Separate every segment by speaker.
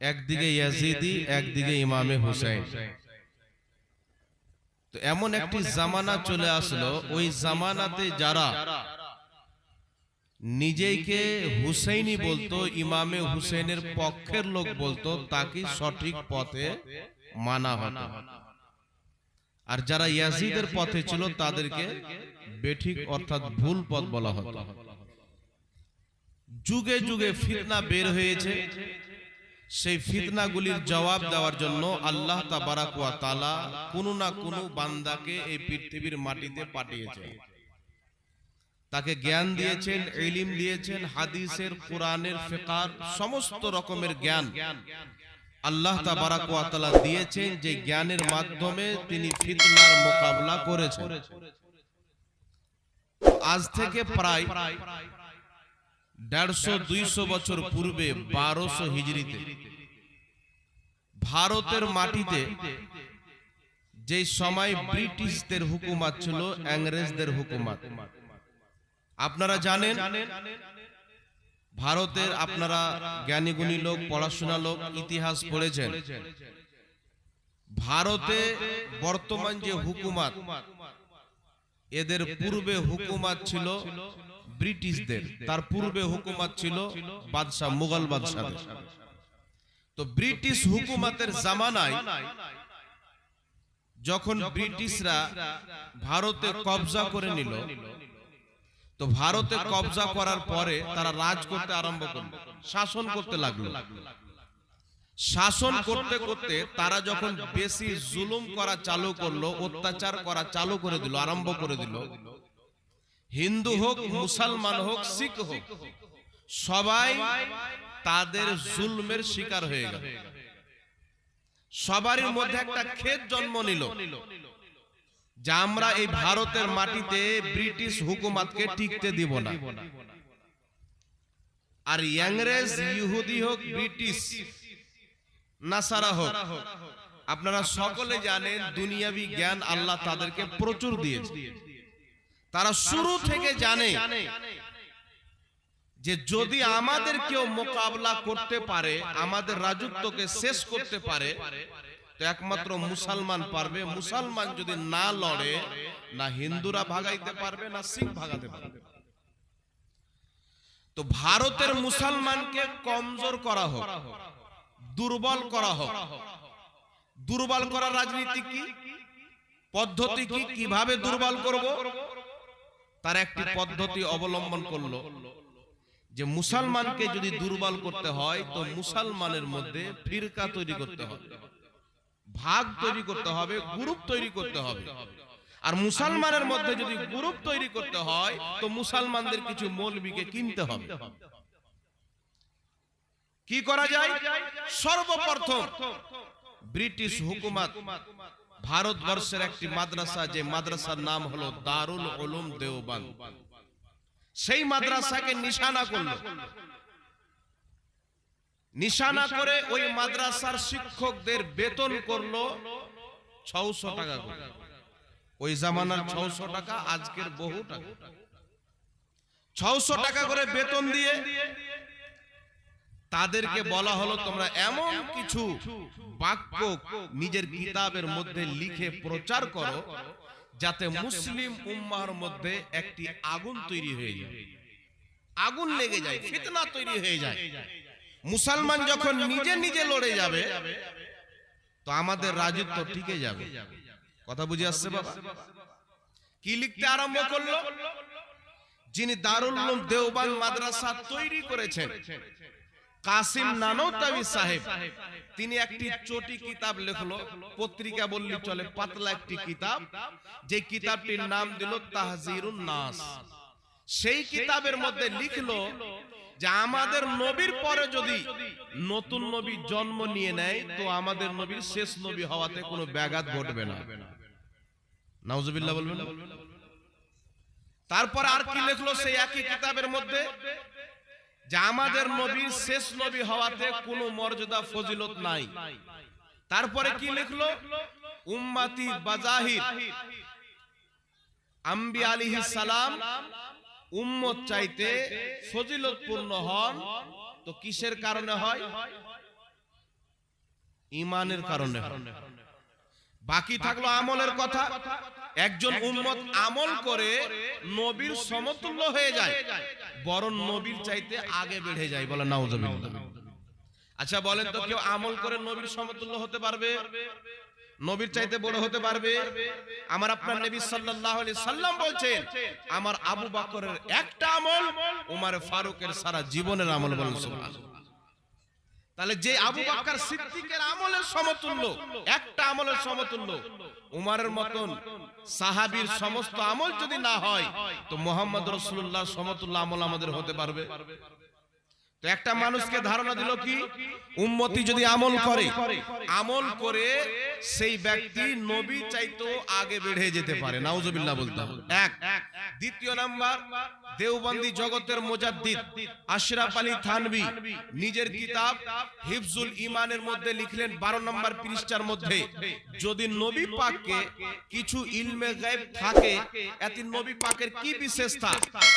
Speaker 1: একদিকে ইয়াজিদি একদিকে ইমামে হুসাইন। তো এমন একটি জামানা চলে আসলো ওই জামানাতে যারা নিজেকে হুসেইনি বলতো ইমামে হুসেনের পক্ষের লোক বলতো তাকে সঠিক পথে মানা হতো। আর যারা ইয়াজিদের পথে ছিল তাদেরকে বেঠিক অর্থাৎ ভুল পথ বলা হতো। যুগে যুগে ফিতনা বের হয়েছে। সেই ফিতনাগুলির জবাব দেওয়ার জন্য আল্লাহ তাবারাক ওয়া তাআলা কোনো না কোনো বান্দাকে এই পৃথিবীর মাটিতে পাঠিয়েছেন। তাকে জ্ঞান দিয়েছেন, ইলিম দিয়েছেন, হাদিসের, কোরআনের, ফিকার, সমস্ত রকমের জ্ঞান আল্লাহ তাবারাক ওয়া তাআলা দিয়েছেন, যে জ্ঞানের মাধ্যমে তিনি ফিতনার মোকাবেলা করেছেন। আজ থেকে প্রায় দেড়শো দুইশো বছর পূর্বে বারোশো হিজড়িতে ভারতের মাটিতে যে সময় ব্রিটিশদের হুকুমাত ছিল ইংরেজদের হুকুমাত। আপনারা জানেন ভারতের আপনারা জ্ঞানীগুণী লোক পড়াশোনা লোক ইতিহাস পড়েছেন। ভারতে বর্তমান যে হুকুমাত এদের পূর্বে হুকুমাত ছিল ব্রিটিশদের তার পূর্বে হুকুমাত ছিল বাদশাহ মুঘল বাদশাহ তো ব্রিটিশ হুকুমাতের জামানায় যখন ব্রিটিশরা ভারতে কবজা করে নিল তো ভারতে কবজা করার পরে তারা রাজ করতে আরম্ভ করল শাসন করতে লাগল। শাসন করতে করতে তারা যখন বেশি জুলুম করা চালু করল অত্যাচার করা চালু করে দিল আরম্ভ করে দিল। হিন্দু হোক মুসলমান হোক শিখ হোক সবাই তাদের জুলমের শিকার হয়ে গেল। সবারই মধ্যে একটা ক্ষেত জন্ম নিল যে আমরা এই ভারতের মাটিতে ব্রিটিশ হুকুমাতকে টিকতে দিব না। আর ইংরেজ ইহুদি হোক ব্রিটিশ নাসারা হোক আপনারা সকলে জানেন দুনিয়াবি জ্ঞান আল্লাহ তাদেরকে প্রচুর দিয়েছে। তারা শুরু থেকে জানে যে যদি আমাদের কেউ মোকাবলা করতে পারে আমাদের রাজত্বকে শেষ করতে পারে তো একমাত্র মুসলমান পারবে। মুসলমান যদি না লড়ে না হিন্দুরা ভাগাইতে পারবে না শিখ ভাগাতে পারবে। তো ভারতের মুসলমানকে কমজোর করা হোক দুর্বল করা হোক। দুর্বল করার রাজনীতি কি? পদ্ধতি কি? কীভাবে দুর্বল করব? তার একটি পদ্ধতি অবলম্বন করল যে মুসলমানকে যদি দুর্বল করতে হয়, তো মুসলমানের মধ্যে ফিরকা তৈরি করতে হবে, ভাগ তৈরি করতে হবে, গ্রুপ তৈরি করতে হবে। আর মুসলমানের মধ্যে যদি গ্রুপ তৈরি করতে হয়, তো মুসলমানদের কিছু মৌলবীকে কিনতে হবে। কি করা যায়? সর্বপ্রথম ব্রিটিশ হুকুমাত ভারতবর্ষের একটি মাদ্রাসা, যে মাদ্রাসার নাম হলো দারুল উলুম দেওবান সেই মাদ্রাসাকে নিশানা করল। নিশানা করে ওই মাদ্রাসার শিক্ষকদের বেতন করল ছশো টাকা করে। ওই জামানার ছশো টাকা, আজকের বহু টাকা। ছশো টাকা করে বেতন দিয়ে তাদেরকে বলা হলো তোমরা এমন কিছু বাক্য নিজের কিতাবের মধ্যে লিখে প্রচার করো যাতে মুসলিম উম্মার মধ্যে একটি আগুন তৈরি হয়ে যায়। আগুন লেগে যায় ফিতনা তৈরি হয়ে যায়। মুসলমান যখন নিজে নিজে লড়ে যাবে তো আমাদের রাজত্ব টিকে যাবে। কথা বুঝে আসছে বাবা? কি লিখতে আরম্ভ করল? যিনি দারুল উলুম দেওবান মাদ্রাসা তৈরি করেছেন। কাসিম নানতাবি সাহেব। তিনি একটি চটি কিতাব লিখলো। পত্রিকা বললি চলে পাতলা একটি কিতাব। যে কিতাবটির নাম দিল তাহজিরুন নাস। সেই কিতাবের মধ্যে লিখলো যে আমাদের নবীর পরে যদি নতুন নবী জন্ম নিয়ে নেয় তো আমাদের নবীর শেষ নবী হওয়াতে কোনো ব্যাঘাত ঘটবে না। নাউজুবিল্লাহ বলবেন। তারপর আর কি লিখলো সেই একই কিতাবের মধ্যে? যে আমাদের নবীর শেষ নবী হওয়াতে কোনো মর্যাদা ফজিলত নাই। তারপরে কি লিখলো? উম্মাতি বাজাহির। আম্বি আলিহিস সালাম উম্মত চাইতে ফজিলতপূর্ণ হন। তো কিসের কারণে হয়? ইমানের কারণে বাকি থাকল আমলের কথা। একজন উম্মত আমল করে নবীর সমতুল্য হয়ে যায় বরং নবীর চাইতে আগে বেড়ে যায় বলে নাউজুবিল্লাহ আচ্ছা বলেন তো কেউ আমল করে নবীর সমতুল্য হতে পারবে? নবীর চাইতে বড় হতে পারবে? আমার আপনার নবী সাল্লাল্লাহু আলাইহি সাল্লাম বলছেন আমার আবু বকরের একটা আমল উমার ফারুকের সারা জীবনের আমল বলেন সুবহানাল্লাহ। তাহলে যে আবু বকর সিদ্দিকের আমলের সমতুল্য একটা আমলের সমতুল্য উমারের মতন সাহাবীর সমস্ত আমল যদি না হয়, তো মোহাম্মদ রসুল্লাহ সমতুল্লাহ আমল আমাদের হতে পারবে। তো একটা মানুষকে ধারণা দিল কি? উম্মতি যদি আমল করে আমল করে সেই ব্যক্তি নবী চাইতো আগে বেড়ে যেতে পারে। নাউজুবিল্লাহ বলতে হবে। এক, দ্বিতীয় নাম্বার, দেওবন্দি জগতের মুজাদ্দিদ আশরাফ আলী থানভী নিজের কিতাব হিফজুল ইমানের মধ্যে লিখলেন বারো নম্বর পৃষ্ঠার মধ্যে, যদি নবী পাককে কিছু ইলমে গায়েব থাকে এত নবী পাকের কি বিশেষতা?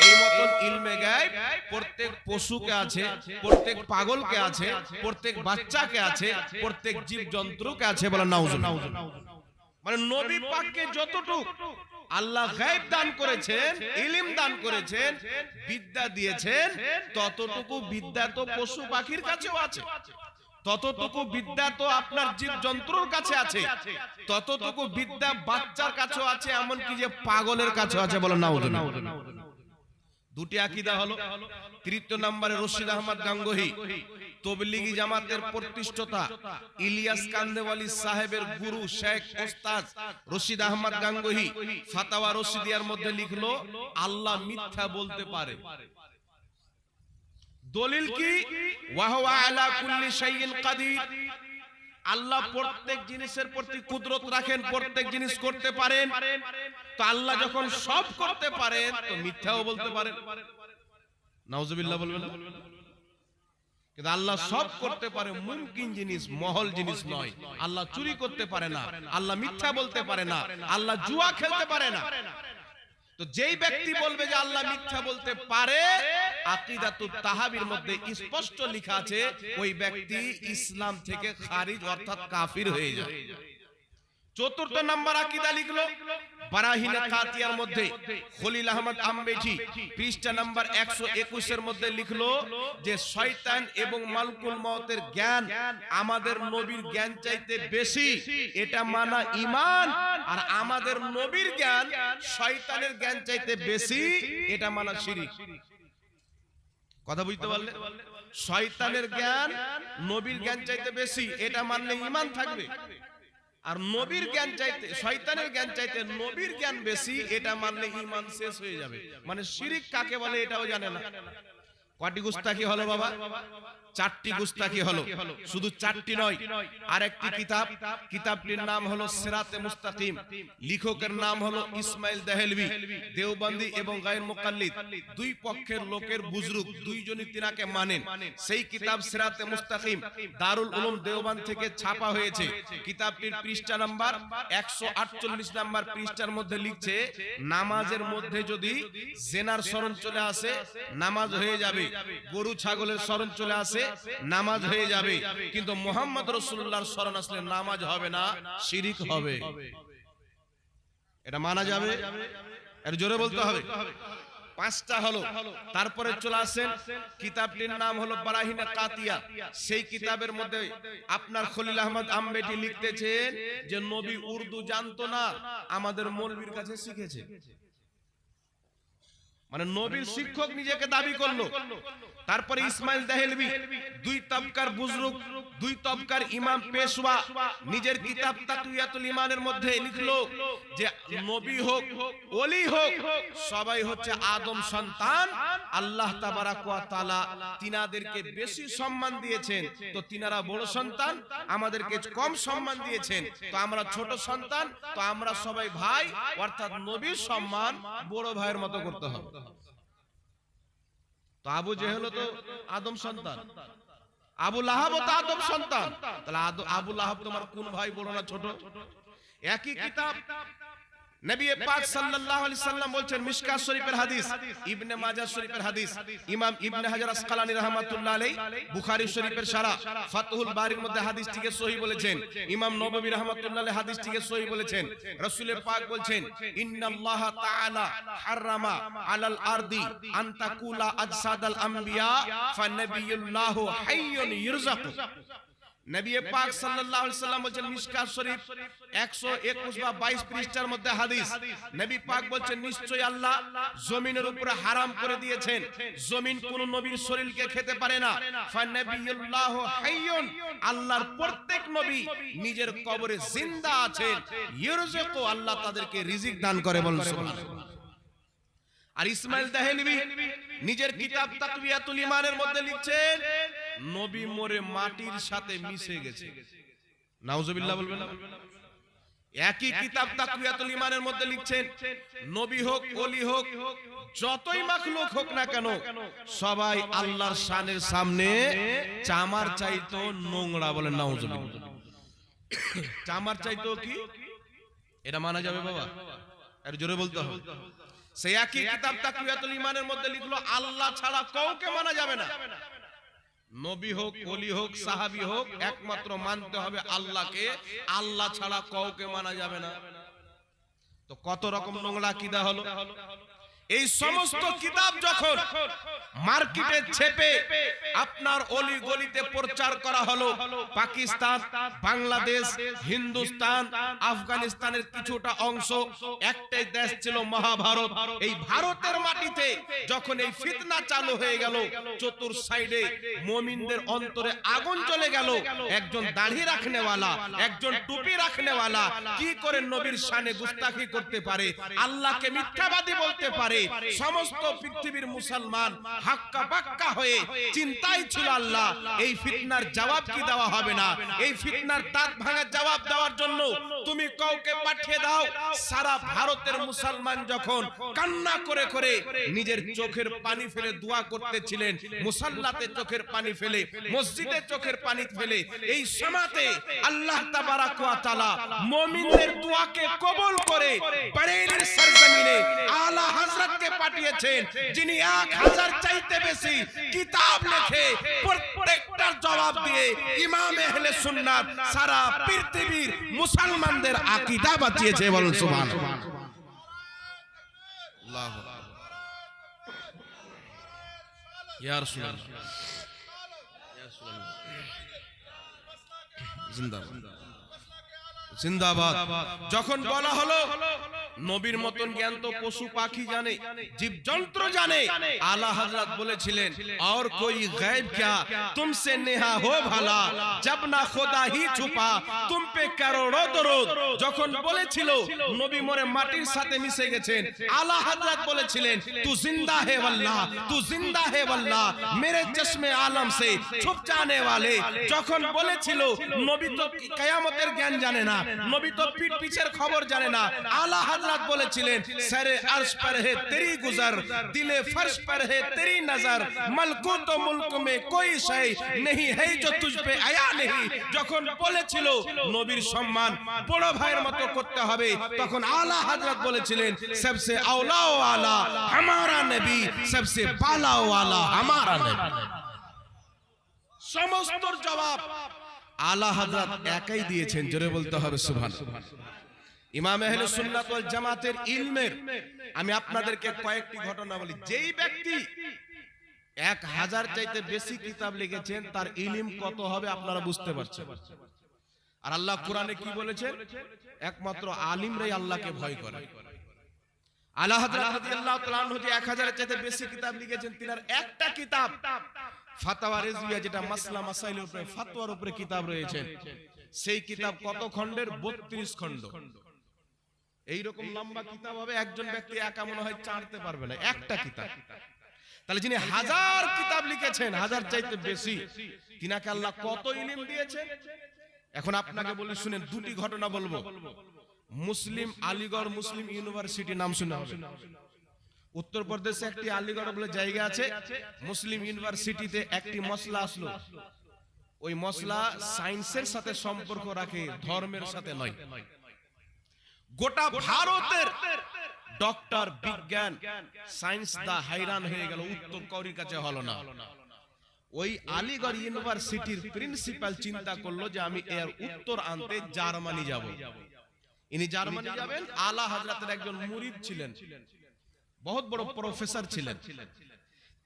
Speaker 1: এই মতন ইলমে গায়েব প্রত্যেক পশুকে আছে, প্রত্যেক পাগলকে আছে, প্রত্যেক বাচ্চাকে আছে, প্রত্যেক জীব জন্তুকে আছে বলে নাউজুবিল্লাহ। মানে নবী পাককে যতটুক আল্লাহ গায়েব দান করেছেন, ইলিম দান করেছেন, বিদ্যা দিয়েছেন, ততটুকু বিদ্যা তো পশু পাখির কাছেও আছে। ততটুকু বিদ্যা তো আপনার জীব যন্ত্রর কাছে আছে। ততটুকু বিদ্যা বাচ্চার কাছেও আছে, এমনকি যে পাগলের কাছেও আছে বলে নাও দুটি আকিদা হলো, তৃতীয় নম্বরে রশিদ আহমদ গাঙ্গোহী। তবলিগি জামাতের প্রতিষ্ঠাতা ইলিয়াস কান্দেওয়ালি সাহেবের গুরু শেখ ওস্তাদ রশিদ আহমদ গাঙ্গোহী ফাতাওয়া রশিদিয়ার মধ্যে লিখলো, আল্লাহ মিথ্যা বলতে পারে। দলিল কি? ওয়াহুয়া আলা কুল্লি শাইইন কাদির। আল্লাহ প্রত্যেক জিনিসের প্রতি কুদরত রাখেন, প্রত্যেক জিনিস করতে পারেন। তো আল্লাহ যখন সব করতে পারেন, তো মিথ্যাও বলতে পারেন। নাউজুবিল্লাহ বলবেন না? কিন্তু আল্লাহ সব করতে পারে মুমকিন জিনিস, মহল জিনিস নয়। আল্লাহ চুরি করতে পারে না, আল্লাহ মিথ্যা বলতে পারে না, আল্লাহ জুয়া খেলতে পারে না। তো যেই ব্যক্তি বলবে যে আল্লাহ মিথ্যা বলতে পারে তাহাবির মধ্যে স্পষ্ট লেখা আছে, ওই ব্যক্তি ইসলাম থেকে খারিজ অর্থাৎ কাফির হয়ে যায়। চতুর্থ নাম্বার আকিদা লিখলো বারাহিনে কাতিয়ার মধ্যে খলিল আহমদ আম্বেঠি পৃষ্ঠা নাম্বার একশো একুশের মধ্যে লিখলো যে শয়তান এবং মালকুল মতের জ্ঞান আমাদের নবীর জ্ঞান চাইতে বেশি। এটা মানা ইমান আর আমাদের নবীর জ্ঞান শয়তানের জ্ঞান চাইতে বেশি। এটা মানা শিরিক। কথা বুঝতে পারলে? শয়তানের জ্ঞান নবীর জ্ঞান চাইতে বেশি। এটা মানলে ইমান থাকবে। আর নবীর জ্ঞান চাইতে, শয়তানের জ্ঞান চাইতে নবীর জ্ঞান বেশি, এটা মানলে ইমান শেষ হয়ে যাবে। মানে শিরিক কাকে বলে, এটাও জানে না। কটি গুস্তাকি হলো বাবা? চারটি গুস্তাকি হলো। শুধু চারটি নয় আর একটি কিতাব। কিতাবটির নাম হলো সিরাতে মুস্তাকিম। লেখকের নাম হলো ইসমাইল দেহেলভি দেওবন্দি এবং গায়ের মুকাল্লিদ। দুই পক্ষের লোকের বুজরুক দুইজনই তিনাকে মানেন। সেই কিতাব সিরাতে মুস্তাকিম। দারুল উলুম দেওবান থেকে ছাপা হয়েছে। কিতাবটির পৃষ্ঠা নাম্বার একশো আটচল্লিশ নাম্বার পৃষ্ঠার মধ্যে লিখছে নামাজের মধ্যে যদি জেনার স্মরণ চলে আসে নামাজ হয়ে যাবে গরু ছাগলের স্মরণ চলে আসে নামাজ হয়ে যাবে। কিন্তু মোহাম্মদ রসুল্লাহর স্মরণ আসলে নামাজ হবে না শিরিক হবে। এটা মানা যাবে? এর জোরে বলতে হবে? পাঁচটা হলো তারপরে চলে আসেন কিতাবটির নাম হলো বারাহিনা কাতিয়া। সেই কিতাবের মধ্যে আপনার খলিল আহমদ আম্বেটি লিখতেছেন যে নবী উর্দু জানতো না আমাদের মৌলবীর কাছে শিখেছে। মানে নবীর শিক্ষক নিজেকে দাবি করল। তারপরে ইসমাইল দেহেলবি দুই তবকার বুজরুক দুই তবকার ইমাম পেশওয়া নিজের কিতাব তাকুয়াতুল ইমানের মধ্যে লিখলো যে নবী হোক ওলি হোক সবাই হচ্ছে আদম সন্তান। আল্লাহ তাবারাক ওয়া তাআলা তিনাদেরকে বেশি সম্মান দিয়েছেন। তো তিনারা বড় সন্তান আমাদেরকে কম সম্মান দিয়েছেন। তো আমরা ছোট সন্তান তো আমরা সবাই ভাই অর্থাৎ নবীর সম্মান বড় ভাইয়ের মতো করতে হবে তো আবু জেহেল তো আদম সন্তান। আবু লাহাব তো আদম সন্তান। তাহলে আবু লাহাব তোমার কোন ভাই বড় না ছোট। একই কিতাব। নবী পাক সাল্লাল্লাহু আলাইহি সাল্লাম বলছেন মিশকাত শরীফের হাদিস ইবনে মাজাহ শরীফের হাদিস। ইমাম ইবনে হাজার আসকালানী রাহমাতুল্লাহ আলাইহি বুখারী শরীফের সারা ফাতহুল বারীর মধ্যে হাদিসটিকে সহিহ বলেছেন। ইমাম নববী রাহমাতুল্লাহ আলাইহি হাদিসটিকে সহিহ বলেছেন। রাসূলের পাক বলছেন ইন্নাল্লাহ তাআলা হারামা আলাল আরদি আন তাকুলা আজসাদাল আম্বিয়া ফানাবিয়ুল্লাহু হাইয়ুন ইরযাকু। নবী পাক সাল্লাল্লাহু আলাইহি সাল্লাম বলেন মিশকাত শরীফ 121 বা 22 পৃষ্ঠার মধ্যে হাদিস। নবী পাক বলছেন নিশ্চয়ই আল্লাহ জমিনের উপরে হারাম করে দিয়েছেন। জমিন কোন নবীর শরীরকে খেতে পারে না। ফানাবিয়ুল্লাহু হাইয়ুন। আল্লাহর প্রত্যেক নবী নিজের কবরে জিন্দা আছেন। ইরযাকু আল্লাহ তাদেরকে রিজিক দান করে বলেন। সুবহানাল্লাহ। আর ইসমাইল দাহেলবি নিজের কিতাব তাকবিয়াতুল ইমানের মধ্যে লিখছেন, নবী মরে মাটির সাথে মিশে গেছে। নাউজুবিল্লাহ বলবেন না? একই কিতাব তাকবিয়াতুল ইমানের মধ্যে লিখছেন, নবী হোক, ওলি হোক, যতই মাখলুক হোক না কেন, সবাই আল্লাহর শানের সামনে চামার চাইতো নোংরা বলেন নাউজুবিল্লাহ। চামার চাইতো কি? এটা মানা যাবে বাবা। আর জোরে বলতে হবে। সেই একই কিতাব তাকবিয়াতুল ইমানের মধ্যে লিখলো আল্লাহ ছাড়া কাউকে মানা যাবে না। নবী হোক ওলি হোক সাহাবি হোক একমাত্র মানতে হবে আল্লাহকে। আল্লাহ ছাড়া কাউকে মানা যাবে না। তো কত রকম নোংরা কিদা হলো? এই সমস্ত কিতাব যখন মার্কেটে ছেপে আপনার অলি গলিতে প্রচার করা হলো পাকিস্তান বাংলাদেশ হিন্দুস্তান আফগানিস্তানের কিছুটা অংশ একটাই দেশ ছিল মহাভারত। এই ভারতের মাটিতে যখন এই ফিতনা চালু হয়ে গেল চতুর সাইডে মমিনদের অন্তরে আগুন চলে গেল একজন দাড়ি রাখনেওয়ালা একজন টুপি রাখনেওয়ালা কি করে নবীর শানে গুস্তাখি করতে পারে? আল্লাহকে মিথ্যাবাদী বলতে পারে। সমস্ত পৃথিবীর মুসলমান হাক্কা বাক্কা হয়ে চিন্তায় ছিল আল্লাহ, এই ফিতনার জবাব কি দেওয়া হবে না? এই ফিতনার দাঁত ভাঙার জবাব দেওয়ার জন্য তুমি কাউকে পাঠিয়ে দাও। সারা ভারতের মুসলমান যখন কান্না করে করে নিজের চোখের পানি ফেলে দোয়া করতেছিলেন, মুসাল্লাতে চোখের পানি ফেলে, মসজিদে চোখের পানি ফেলে, এই সমাতে আল্লাহ তাবারাক ওয়া তাআলা মুমিনদের দোয়াকে কবুল করে বরেলির সরজমিনে আলা হযরতকে পাঠিয়েছেন যিনি 1000 চাইতে বেশি কিতাব লিখে প্রত্যেকটার জবাব দিয়ে ইমাম আহলে সুন্নাত সারা পৃথিবীর মুসলমানদের আকীদা বাঁচিয়েছে বলুন সুবহানাল্লাহ আল্লাহু আকবার। ইয়া রাসূলুল্লাহ। ইয়া রাসূলুল্লাহ। জিন্দাবাদ। জিন্দাবাদ। যখন বলা হলো নবীর মতন জ্ঞান তো পশু পাখি জানে জীবযন্ত্র জানে। আল্লাহ হযরত বলেছিলেন আর কই গায়ব কিয়া? তুমসে নেহা হো ভালা। জব না খোদা হি ছুপা তুম পে করোড়ো দরুদ যখন বলেছিল নবী মরে মাটির সাথে মিশে গেছেন। আল্লাহ হযরত বলেছিলেন তু জিন্দা হে ওয়াল্লাহ তু জিন্দা হে ওয়াল্লাহ মেরে চশমে আলম সে ছুপ জানে ওয়ালে যখন বলেছিল নবী তো কিয়ামতের জ্ঞান জানে না নবী তো পিঠ পিছের খবর জানে না। আলা হাজরাত বলেছিলেন সারে আরশ পর হে তেরি গুজার, দিলে ফর্শ পর হে তেরি নজর। মলকু তো মুলক মে কোই শাই নেহি হে জো তুজ পে আয়া নেহি। যখন বলেছিল, নবীর সম্মান বড় ভাইয়ের মতো করতে হবে, তখন আলা হাজরাত বলেছিলেন, সবসে আওলাও আলা আমারা নবী, সবসে বালাও আলা আমারা নবী। সমস্তর জবাব আলা হযরত একাই দিয়েছেন, জোরে বলতে হবে, সুবহানাল্লাহ। ইমাম আহলে সুন্নাত ওয়াল জামাতের ইলমের, আমি আপনাদেরকে কয়েকটি ঘটনা বলি। যেই ব্যক্তি এক হাজার চাইতে বেশি কিতাব লিখেছেন, তার ইলিম কত হবে আপনারা বুঝতে পারছেন। আর আল্লাহ কোরআনে কি বলেছেন? একমাত্র আলিমরাই আল্লাহকে ভয় করে। আল্লাহ আনহু যে 1000 চাইতে বেশি কিতাব লিখেছেন, তিনার একটা কিতাব ফাতাওয়া রিজভিয়া যেটা মাসলা মাসাইলের উপরে ফতোয়ার উপরে কিতাব রয়েছেন সেই কিতাব কত খণ্ডের? 32 খণ্ড। এই রকম লম্বা কিতাব হবে, একজন ব্যক্তি একা মনে হয় চাড়তে পারবে না, একটা কিতাব। তাহলে যিনি হাজার কিতাব লিখেছেন, হাজার চাইতে বেশি, তিনাকে আল্লাহ কত ইলিম দিয়েছেন? এখন আপনাকে বলে, শুনেন, দুটি ঘটনা বলব। মুসলিম আলিগড় মুসলিম ইউনিভার্সিটি নাম শুনে উত্তরপ্রদেশে একটি আলিগড় বলে জায়গা আছে, মুসলিম ইউনিভার্সিটিতে একটি মশলা আসলো। ওই মশলা সায়েন্সের সাথে সম্পর্ক রাখে, ধর্মের সাথে নয়। গোটা ভারতের ডক্টর বিজ্ঞান সায়েন্স দা হাইরান হয়ে গেল, উত্তর কৌরির কাছে হলো না। ওই আলিগড় ইউনিভার্সিটির প্রিন্সিপাল চিন্তা করল যে আমি এর উত্তর আনতে জার্মানি যাব। ইনি জার্মানি যাবেন, আলা হাজরাতের একজন মুরিদ ছিলেন। বহুত বড় প্রফেসর ছিলেন।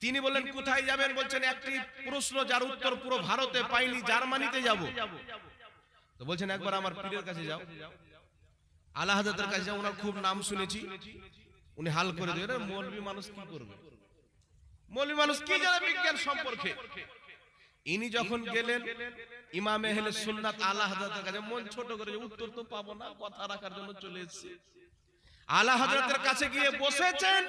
Speaker 1: তিনি বললেন কোথায় যাবেন? বলছেন একটি প্রশ্ন যার উত্তর পুরো ভারতে পাইনি জার্মানিতে যাব। তো বলছেন একবার আমার পীরের কাছে যাও। আলা হাজরাতের কাছে যাও ওনার খুব নাম শুনেছি। উনি হাল করে দেবেন মৌলবী মানুষ কি করবে? মৌলবী মানুষ কি জানে বিজ্ঞান সম্পর্কে? ইনি যখন গেলেন ইমাম এহলে সুন্নাত আলা হাজরাতের কাছে মন ছোট করে উত্তর তো পাবো না কথা রাখার জন্য চলে এসেছি। আলা হাজরাতের কাছে গিয়ে বসেছেন।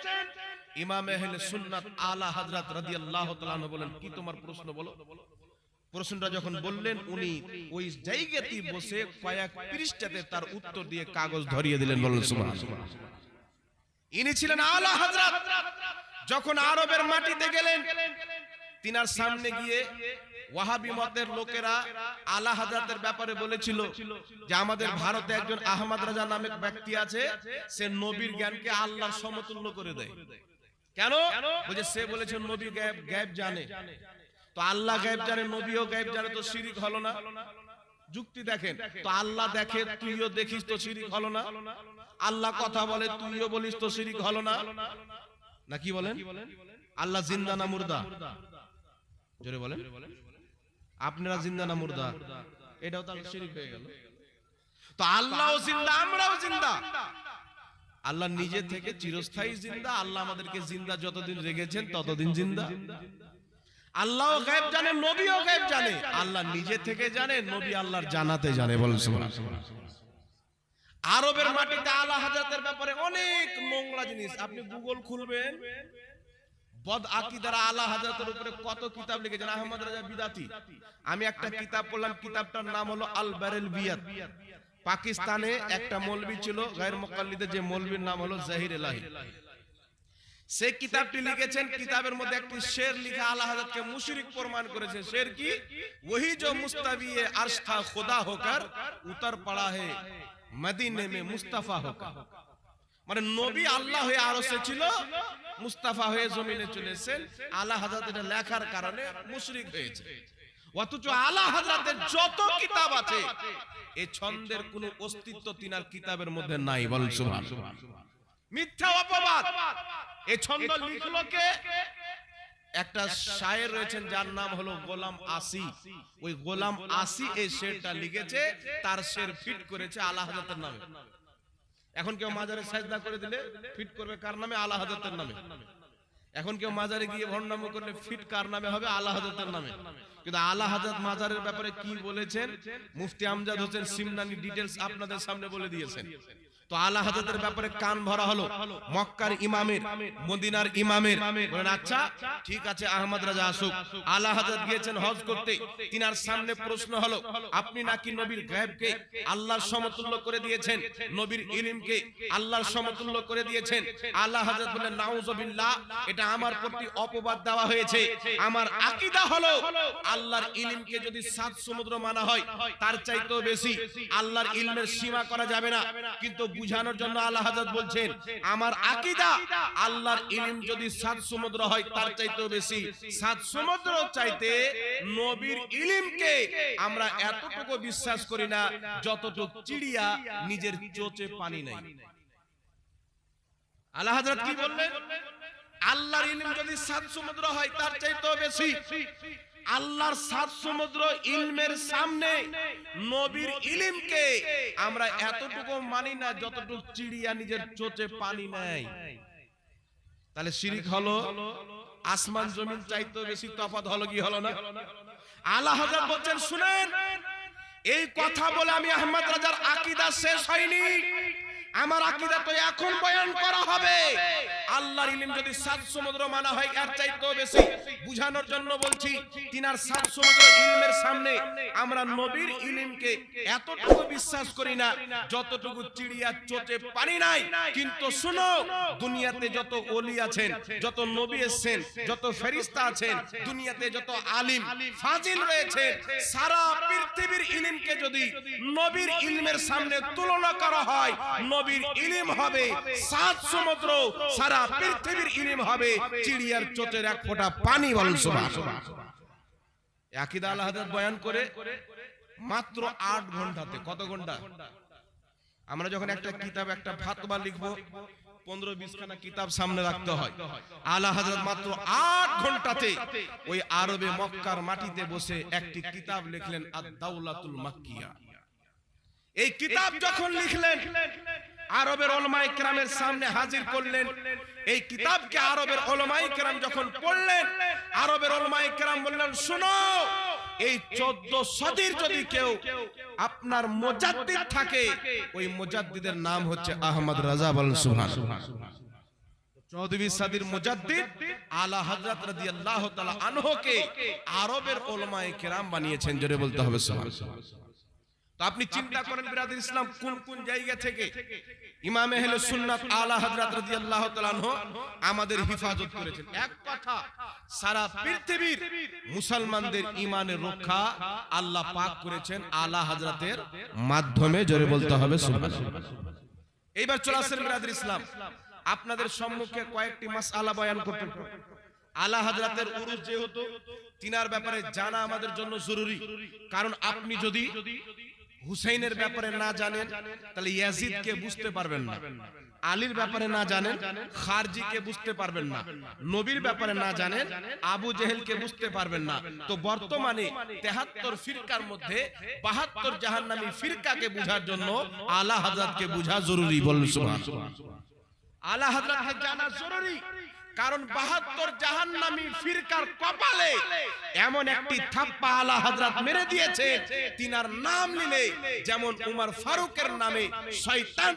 Speaker 1: ইমাম এহলে সুন্নাত আলা হাজরাত রাদিয়াল্লাহু তাআলা বলেন কি তোমার প্রশ্ন বলো? প্রশ্নটা যখন বললেন উনি ওই জায়গাতেই বসে কয়েক পৃষ্ঠাতে তার উত্তর দিয়ে কাগজ ধরিয়ে দিলেন বলেন সুবহানাল্লাহ। ইনি ছিলেন আলা হাজরাত যখন আরবের মাটিতে গেলেন তিনার সামনে গিয়ে ওয়াহাবি মতের লোকেরা আলা হাজরাতের ব্যাপারে বলেছিল যে আমাদের ভারতে একজন আহমদ রাজা নামে ব্যক্তি আছে, সে নবীর জ্ঞানকে আল্লাহর সমতুল্য করে দেয়। কেন? বলছে, সে বলেছে, নবী গায়েব গায়েব জানে। তো আল্লাহ গায়েব জানে, নবীও গায়েব জানে, তো শিরিক হলো না। যুক্তি দেখেন, তো আল্লাহ দেখে, তুইও দেখিস তো শিরিক হলো না। আল্লাহ কথা বলে, তুইও বলিস তো শিরিক হলো না। না কি বলেন? আল্লাহ জিন্দা না মুর্দা? জোরে বলেন। আপনারা জিন্দা না মুর্দা? এটাও তাহলে শিরিক হয়ে গেল। তো আল্লাহও জিন্দা আমরাও জিন্দা। আল্লাহ নিজে থেকে চিরস্থায়ী জিন্দা আল্লাহ আমাদেরকে জিন্দা যতদিন রেখেছেন ততদিন জিন্দা। আল্লাহ গায়েব জানে নবীও গায়েব জানে। আল্লাহ নিজে থেকে জানে নবী আল্লাহর জানাতে জানে বলেন সুবহানাল্লাহ। আরবের মাটিতে আলা হাজাতের ব্যাপারে অনেক নোংরা জিনিস। আপনি গুগল খুলবেন পাকিস্তানে একটা ছিল গায়ের যে নাম হলো জাহির এলাহি। কিতাবটি লিখেছেন কিতাবের মধ্যে একটি শের লিখে আল্লাহ হাজরতকে মুশরিক প্রমাণ করেছে শের কি? ওহি জো মুস্তাবিয়ে আরশ খোদা হোকার উতর পড়া হে মদিনে মে মুস্তাফা হোকার মানে নবী আল্লাহ হয়ে আরশে ছিল মুস্তাফা হয়ে জমিনে চলেছেন আলা হাজরাত এটা লেখার কারণে মুশরিক হয়েছে। অথচ আলা হাজরাতের যত কিতাব আছে এই ছন্দের কোনো অস্তিত্ব তিনার কিতাবের মধ্যে নাই বল সুবহান মিথ্যা অপবাদ। এই ছন্দ লিখলো কে একটা শায়ের রয়েছেন যার নাম হলো গোলাম আসি। ওই গোলাম আসি এই শেরটা লিখেছে তার শের ফিট করেছে আলা হাজরাতের নামে। এখন কেউ মাজারে সাজদা করে দিলে ফিট করবে কার নামে? আলা হাজতের নামে। এখন কেউ মাজারে গিয়ে ভণ্ডাম করলে ফিট কার নামে হবে? আলা হাজরাতের নামে। কিন্তু আলা হাজরত মাজারের ব্যাপারে কি বলেছেন? মুফতি আমজাদ হোসেন সিমনানি ডিটেলস আপনাদের সামনে বলে দিয়েছেন। তো আলা হাজরতের ব্যাপারে কান ভরা হলো। মক্কার ইমামের মদিনার ইমামের। বলেন আচ্ছা ঠিক আছে আহমদ রাজা আসুক। আলা হাজরত গিয়েছেন হজ করতে। তিনার সামনে প্রশ্ন হলো আপনি নাকি নবীর গায়েবকে আল্লাহর সমতুল্য করে দিয়েছেন? নবীর ইলমকে আল্লাহর সমতুল্য করে দিয়েছেন। আল্লাহ হাজরত বলেন নাউজুবিল্লাহ এটা আমার প্রতি অপবাদ দেওয়া হয়েছে। আমার আকীদা হলো আল্লাহর ইলমকে যদি সাত সমুদ্র মানা হয় তার চাইতেও বেশি আল্লাহর ইলমের সীমা করা যাবে না কিন্তু বুঝানোর জন্য আল্লাহ হাজরত বলছেন আমার আকিদা আল্লাহর ইলিম যদি সাত সমুদ্র হয় তার চাইতেও বেশি। সাত সমুদ্র চাইতে নবীর ইলিমকে আমরা এতটুকু বিশ্বাস করি না যতটুকু চিড়িয়া নিজের চোচে পানি নাই। আল্লাহ হাজরত কি বললেন? আল্লাহর ইলিম যদি সাত সমুদ্র হয় তার চাইতেও বেশি। আল্লাহর সাত সমুদ্র ইলমের সামনে নবীর ইলিমকে আমরা এতটুকু মানি না যতটুকু চিড়িয়া নিজের চোচে পানি নাই তাহলে শিরিক হলো আসমান জমিন চাইতে বেশি তফাত হলো কি হলো না? আল্লাহ হযরত বলছেন শুনেন এই কথা বলে আমি আহমদ রাজার আকীদা শেষ হয়নি। আমার আকীদা তো এখন বয়ান করা হবে। আল্লাহর ইলম যদি সাত সমুদ্র মানা হয়, এর চাইতেও বেশি। বুঝানোর জন্য বলছি, তিনার সাত সমুদ্র ইলমের সামনে আমরা নবীর ইলমকে এতটুকু বিশ্বাস করি না, যতটুকু চিড়িয়া চোটে পারি নাই। কিন্তু শুনো, দুনিয়াতে যত ওলি আছেন, যত নবী এসেছেন, যত ফেরিস্তা আছেন, দুনিয়াতে যত আলিম, ফাজিল রয়েছে সারা পৃথিবীর ইলমকে যদি নবীর ইলমের সামনে তুলনা করা হয়, নবীর ইলম হবে সাত সমুদ্র, সারা পৃথিবীর ইলম হবে চিড়িয়ার চোটের এক ফোঁটা পানি বলুন সুবহানাল্লাহ। আকিদা আল্লাহ বয়ান করে মাত্র আট ঘন্টাতে কত ঘণ্টা? আমরা যখন একটা কিতাব একটা ফাতবা লিখব পনেরো বিশ খানা কিতাব সামনে রাখতে হয়। আলা হাজরত মাত্র আট ঘন্টাতে ওই আরবে মক্কার মাটিতে বসে একটি কিতাব লিখলেন আদ-দাওলাতুল মাক্কিয়া। এই কিতাব যখন লিখলেন আরবের ওলমাই কেরামের সামনে হাজির করলেন। এই কিতাবকে আরবের ওলমাই কেরাম যখন পড়লেন, আরবের ওলমাই কেরাম বললেন, শুনো, এই চোদ্দ সদির যদি কেউ আপনার মোজাদ্দিদ থাকে, ওই মোজাদ্দিদের নাম হচ্ছে আহমদ রাজা বলেন সুহান। চৌধুরী সাদির মুজাদ্দিদ আলা হযরত রাদিয়াল্লাহু তাআলা আনহুকে আরবের ওলামায়ে কেরাম বানিয়েছেন, জোরে বলতে হবে সুবহান তো আপনি চিন্তা করেন বিরাদর ইসলাম কোন কোন জায়গা থেকে ইমাম আহলে সুন্নাত আলা হযরত রাদিয়াল্লাহু তাআলা আমাদের হিফাজত করেছেন। এক কথা সারা পৃথিবীর মুসলমানদের ইমানের রক্ষা আল্লাহ পাক করেছেন আলা হযরতের মাধ্যমে জোরে বলতে হবে সুবহান এইবার চলে আসেন বিরাদর ইসলাম। আপনাদের সম্মুখে কয়েকটি মাসআলা বয়ান করতে আলা হাজরাতের উরুস যেহেতু তিনার ব্যাপারে জানা আমাদের জন্য জরুরি। কারণ আপনি যদি হুসাইনের ব্যাপারে না জানেন তাহলে ইয়াজিদকে বুঝতে পারবেন না। আলীর ব্যাপারে না জানেন খারজিকে বুঝতে পারবেন না। নবীর ব্যাপারে না জানেন আবু জেহেলকে বুঝতে পারবেন না। তো বর্তমানে তেহাত্তর ফিরকার মধ্যে বাহাত্তর জাহান্নামী ফিরকাকে বুঝার জন্য আলা হাজরাতকে বুঝা জরুরি বলুন আলা হাজরাতকে জানা জরুরি। কারণ বাহাত্তর জাহান্নামী ফিরকার কপালে এমন একটি থাপ্পা আলা হাজরাত মেরে দিয়েছে। তিনার নাম নিলে যেমন উমার ফারুকের নামে শয়তান